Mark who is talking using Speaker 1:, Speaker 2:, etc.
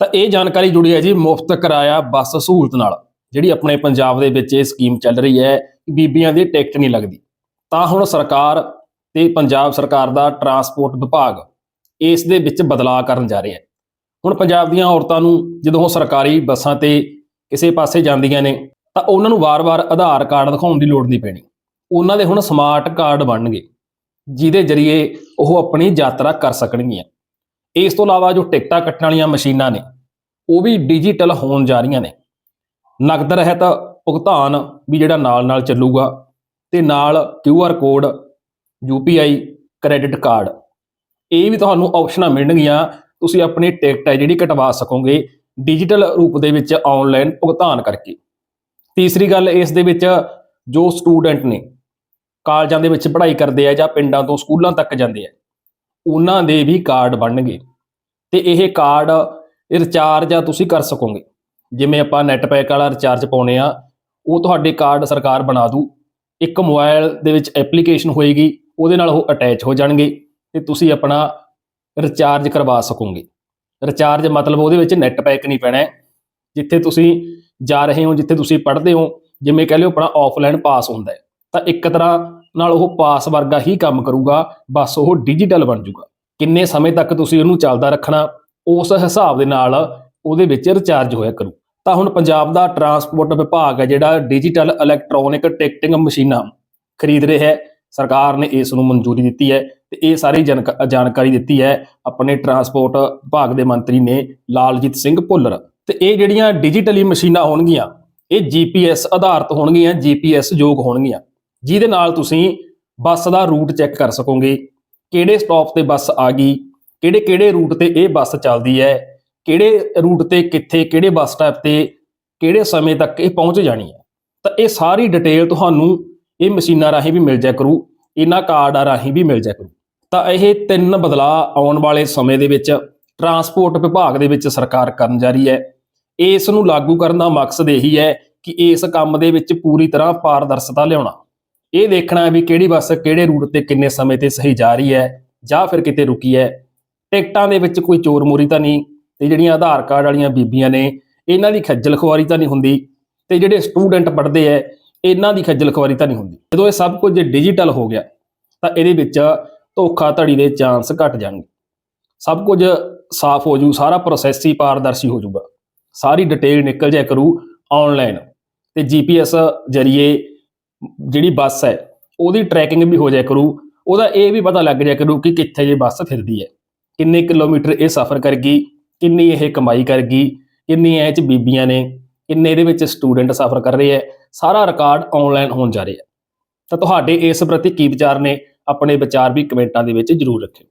Speaker 1: ਤਾਂ ਇਹ ਜਾਣਕਾਰੀ ਜੁੜੀ ਹੈ ਜੀ ਮੁਫਤ ਕਿਰਾਇਆ ਬੱਸ ਸਹੂਲਤ ਨਾਲ, ਜਿਹੜੀ ਆਪਣੇ ਪੰਜਾਬ ਦੇ ਵਿੱਚ ਇਹ ਸਕੀਮ ਚੱਲ ਰਹੀ ਹੈ ਕਿ ਬੀਬੀਆਂ ਦੀ ਟਿਕਟ ਨਹੀਂ ਲੱਗਦੀ। ਤਾਂ ਹੁਣ ਸਰਕਾਰ ਤੇ ਪੰਜਾਬ ਸਰਕਾਰ ਦਾ ਟਰਾਂਸਪੋਰਟ ਵਿਭਾਗ ਇਸ ਦੇ ਵਿੱਚ ਬਦਲਾਅ ਕਰਨ ਜਾ ਰਿਹਾ ਹੈ। ਹੁਣ ਪੰਜਾਬ ਦੀਆਂ ਔਰਤਾਂ ਨੂੰ ਜਦੋਂ ਉਹ ਸਰਕਾਰੀ ਬੱਸਾਂ ਤੇ ਕਿਸੇ ਪਾਸੇ ਜਾਂਦੀਆਂ ਨੇ, ਤਾਂ ਉਹਨਾਂ ਨੂੰ ਵਾਰ-ਵਾਰ ਆਧਾਰ ਕਾਰਡ ਦਿਖਾਉਣ ਦੀ ਲੋੜ ਨਹੀਂ ਪੈਣੀ। ਉਹਨਾਂ ਦੇ ਹੁਣ ਸਮਾਰਟ ਕਾਰਡ ਬਣਨਗੇ, ਜਿਹਦੇ ਜ਼ਰੀਏ ਉਹ ਆਪਣੀ ਯਾਤਰਾ ਕਰ ਸਕਣਗੀਆਂ। ਇਸ ਤੋਂ ਇਲਾਵਾ ਜੋ ਟਿਕਟਾਂ ਕੱਟਣ ਵਾਲੀਆਂ ਮਸ਼ੀਨਾਂ ਨੇ, ਉਹ ਵੀ ਡਿਜੀਟਲ ਹੋਣ ਜਾ ਰਹੀਆਂ ਨੇ। ਨਕਦ ਰਹਿਤ ਭੁਗਤਾਨ ਵੀ ਜਿਹੜਾ ਨਾਲ-ਨਾਲ ਚੱਲੂਗਾ ਤੇ ਨਾਲ QR code UPI credit card ਇਹ ਵੀ ਤੁਹਾਨੂੰ ਆਪਸ਼ਨਾਂ ਮਿਲਣਗੀਆਂ। ਤੁਸੀਂ ਆਪਣੀ ਟਿਕਟ ਹੈ ਜਿਹੜੀ ਕਟਵਾ ਸਕੋਗੇ ਡਿਜੀਟਲ ਰੂਪ ਦੇ ਵਿੱਚ ਆਨਲਾਈਨ ਭੁਗਤਾਨ ਕਰਕੇ। ਤੀਸਰੀ ਗੱਲ ਇਸ ਦੇ ਵਿੱਚ ਜੋ ਸਟੂਡੈਂਟ ਨੇ, ਕਾਲਜਾਂ ਦੇ ਵਿੱਚ ਪੜ੍ਹਾਈ ਕਰਦੇ ਆ ਜਾਂ ਪਿੰਡਾਂ ਤੋਂ ਸਕੂਲਾਂ ਤੱਕ ਜਾਂਦੇ ਆ ਉਹਨਾਂ ਦੇ ਵੀ ਕਾਰਡ ਬਣਨਗੇ। ਤੇ ਇਹ ਕਾਰਡ ਰਿਚਾਰਜ ਆ, ਤੁਸੀਂ ਕਰ ਸਕੋਗੇ। ਜਿਵੇਂ ਆਪਾਂ ਨੈਟ ਪੈਕ ਵਾਲਾ ਰਿਚਾਰਜ ਪਾਉਨੇ ਆ, ਉਹ ਤੁਹਾਡੇ ਕਾਰਡ ਸਰਕਾਰ ਬਣਾ ਦੂ। ਇੱਕ ਮੋਬਾਈਲ ਦੇ ਵਿੱਚ ਐਪਲੀਕੇਸ਼ਨ ਹੋਏਗੀ, ਉਹਦੇ ਨਾਲ ਉਹ ਅਟੈਚ ਹੋ ਜਾਣਗੇ ਤੇ ਤੁਸੀਂ ਆਪਣਾ ਰਿਚਾਰਜ ਕਰਵਾ ਸਕੋਗੇ। ਰਿਚਾਰਜ ਮਤਲਬ ਉਹਦੇ ਵਿੱਚ ਨੈਟ ਪੈਕ ਨਹੀਂ ਪੈਣਾ ਜਿੱਥੇ ਤੁਸੀਂ ਜਾ ਰਹੇ ਹੋ, ਜਿੱਥੇ ਤੁਸੀਂ ਪੜ੍ਹਦੇ ਹੋ, ਜਿਵੇਂ ਕਹ ਲਿਓ ਆਪਣਾ ਆਫਲਾਈਨ ਪਾਸ ਹੁੰਦਾ ਹੈ। ਤਾਂ ਇੱਕ ਤਰ੍ਹਾਂ ਨਾਲ ਉਹ ਪਾਸ ਵਰਗਾ ਹੀ ਕੰਮ ਕਰੂਗਾ, ਬਸ ਉਹ ਡਿਜੀਟਲ ਬਣ ਜਾਊਗਾ ਕਿੰਨੇ ਸਮੇਂ ਤੱਕ ਤੁਸੀਂ ਉਹਨੂੰ ਚੱਲਦਾ ਰੱਖਣਾ, ਉਸ ਹਿਸਾਬ ਦੇ ਨਾਲ ਉਹਦੇ ਵਿੱਚ ਰਿਚਾਰਜ ਹੋਇਆ ਕਰੂ। ਤਾਂ ਹੁਣ ਪੰਜਾਬ ਦਾ ਟਰਾਂਸਪੋਰਟ ਵਿਭਾਗ ਹੈ ਜਿਹੜਾ ਡਿਜੀਟਲ ਇਲੈਕਟ੍ਰੋਨਿਕ ਟਿਕਟਿੰਗ ਮਸ਼ੀਨਾਂ ਖਰੀਦ ਰਿਹਾ ਹੈ। ਸਰਕਾਰ ਨੇ ਇਸ ਨੂੰ ਮਨਜ਼ੂਰੀ ਦਿੱਤੀ ਹੈ ਤੇ ਇਹ ਸਾਰੀ ਜਾਣਕਾ- ਜਾਣਕਾਰੀ ਦਿੱਤੀ ਹੈ। ਆਪਣੇ ਟਰਾਂਸਪੋਰਟ ਵਿਭਾਗ ਦੇ ਮੰਤਰੀ ਨੇ ਲਾਲਜੀਤ ਸਿੰਘ ਭੁੱਲਰ। ਤੇ ਇਹ ਜਿਹੜੀਆਂ ਡਿਜੀਟਲੀ ਮਸ਼ੀਨਾਂ ਹੋਣਗੀਆਂ, ਇਹ GPS ਆਧਾਰਿਤ ਹੋਣਗੀਆਂ GPS ਯੋਗ ਹੋਣਗੀਆਂ। ਜਿਹਦੇ ਨਾਲ ਤੁਸੀਂ ਬੱਸ ਦਾ ਰੂਟ ਚੈੱਕ ਕਰ ਸਕੋਗੇ। ਕਿਹੜੇ ਸਟਾਪ ਤੇ ਬੱਸ ਆ ਗਈ, ਕਿਹੜੇ ਕਿਹੜੇ ਰੂਟ ਤੇ ਇਹ ਬੱਸ ਚੱਲਦੀ ਹੈ, ਕਿਹੜੇ ਰੂਟ ਤੇ ਕਿੱਥੇ, ਕਿਹੜੇ ਬੱਸ ਸਟੈਪ ਤੇ, ਕਿਹੜੇ ਸਮੇਂ ਤੱਕ ਇਹ ਪਹੁੰਚ ਜਾਣੀ ਹੈ। ਤਾਂ ਇਹ ਸਾਰੀ ਡਿਟੇਲ ਤੁਹਾਨੂੰ ਇਹ ਮਸ਼ੀਨਾਂ ਰਾਹੀਂ ਵੀ ਮਿਲ ਜਾ ਕਰੂ, ਇਹਨਾਂ ਕਾਰਡਾਂ ਰਾਹੀਂ ਵੀ ਮਿਲ ਜਾ ਕਰੂ। ਤਾਂ ਇਹ ਤਿੰਨ ਬਦਲਾਅ ਆਉਣ ਵਾਲੇ ਸਮੇਂ ਦੇ ਵਿੱਚ ਟਰਾਂਸਪੋਰਟ ਵਿਭਾਗ ਦੇ ਵਿੱਚ ਸਰਕਾਰ ਕਰਨ ਜਾ ਰਹੀ ਹੈ। ਇਸ ਨੂੰ ਲਾਗੂ ਕਰਨ ਦਾ ਮਕਸਦ ਇਹੀ ਹੈ ਕਿ ਇਸ ਕੰਮ ਦੇ ਵਿੱਚ ਪੂਰੀ ਤਰ੍ਹਾਂ ਪਾਰਦਰਸ਼ਤਾ ਲਿਆਉਣਾ। ਇਹ ਦੇਖਣਾ ਵੀ ਕਿਹੜੀ ਬੱਸ ਕਿਹੜੇ ਰੂਟ ਤੇ ਕਿੰਨੇ ਸਮੇਂ ਤੇ ਸਹੀ ਜਾ ਰਹੀ ਹੈ, ਜਾਂ ਫਿਰ ਕਿਤੇ ਰੁਕੀ ਹੈ। ਟਿਕਟਾਂ ਦੇ ਵਿੱਚ ਕੋਈ ਚੋਰ ਮੋਰੀ ਤਾਂ ਨਹੀਂ, ਤੇ ਜਿਹੜੀਆਂ ਆਧਾਰ ਕਾਰਡ ਵਾਲੀਆਂ ਬੀਬੀਆਂ ਨੇ, ਇਹਨਾਂ ਦੀ ਖੱਜਲ ਖੁਆਰੀ ਤਾਂ ਨਹੀਂ ਹੁੰਦੀ, ਤੇ ਜਿਹੜੇ ਸਟੂਡੈਂਟ ਪੜ੍ਹਦੇ ਐ ਇਹਨਾਂ ਦੀ ਖੱਜਲ ਖੁਆਰੀ ਤਾਂ ਨਹੀਂ ਹੁੰਦੀ। ਜਦੋਂ ਇਹ ਸਭ ਕੁਝ ਡਿਜੀਟਲ ਹੋ ਗਿਆ, ਤਾਂ ਇਹਦੇ ਵਿੱਚ ਧੋਖਾ ਧੜੀ ਦੇ ਚਾਂਸ ਘਟ ਜਾਣਗੇ। ਸਭ ਕੁਝ ਸਾਫ਼ ਹੋ ਜੂ, ਸਾਰਾ ਪ੍ਰੋਸੈਸ ਹੀ ਪਾਰਦਰਸ਼ੀ ਹੋ ਜਾਊਗਾ ਸਾਰੀ ਡਿਟੇਲ ਨਿਕਲ ਜਾਇਆ ਕਰੂ ਆਨਲਾਈਨ ਤੇ ਜੀਪੀਐਸ ਜਰੀਏ ਜਿਹੜੀ ਬੱਸ ਹੈ, ਉਹਦੀ ਟਰੈਕਿੰਗ ਵੀ ਹੋ ਜਾਇਆ ਕਰੂ। ਉਹਦਾ ਇਹ ਵੀ ਪਤਾ ਲੱਗ ਜਾਇਆ ਕਰੂ ਕਿ ਕਿੱਥੇ ਇਹ ਬੱਸ ਫਿਰਦੀ ਹੈ। ਕਿੰਨੇ ਕਿਲੋਮੀਟਰ ਇਹ ਸਫ਼ਰ ਕਰ ਗਈ, ਕਿੰਨੀ ਇਹ ਕਮਾਈ ਕਰ ਗਈ, ਕਿੰਨੀ ਇਹ ਚ ਬੀਬੀਆਂ ਨੇ, ਕਿੰਨੇ ਇਹਦੇ ਵਿੱਚ ਸਟੂਡੈਂਟ ਸਫ਼ਰ ਕਰ ਰਹੇ ਹੈ। ਸਾਰਾ ਰਿਕਾਰਡ ਆਨਲਾਈਨ ਹੋਣ ਜਾ ਰਿਹਾ। ਤਾਂ ਤੁਹਾਡੇ ਇਸ ਪ੍ਰਤੀ ਕੀ ਵਿਚਾਰ ਨੇ? ਆਪਣੇ ਵਿਚਾਰ ਵੀ ਕਮੈਂਟਾਂ ਦੇ ਵਿੱਚ ਜਰੂਰ ਰੱਖਿਓ।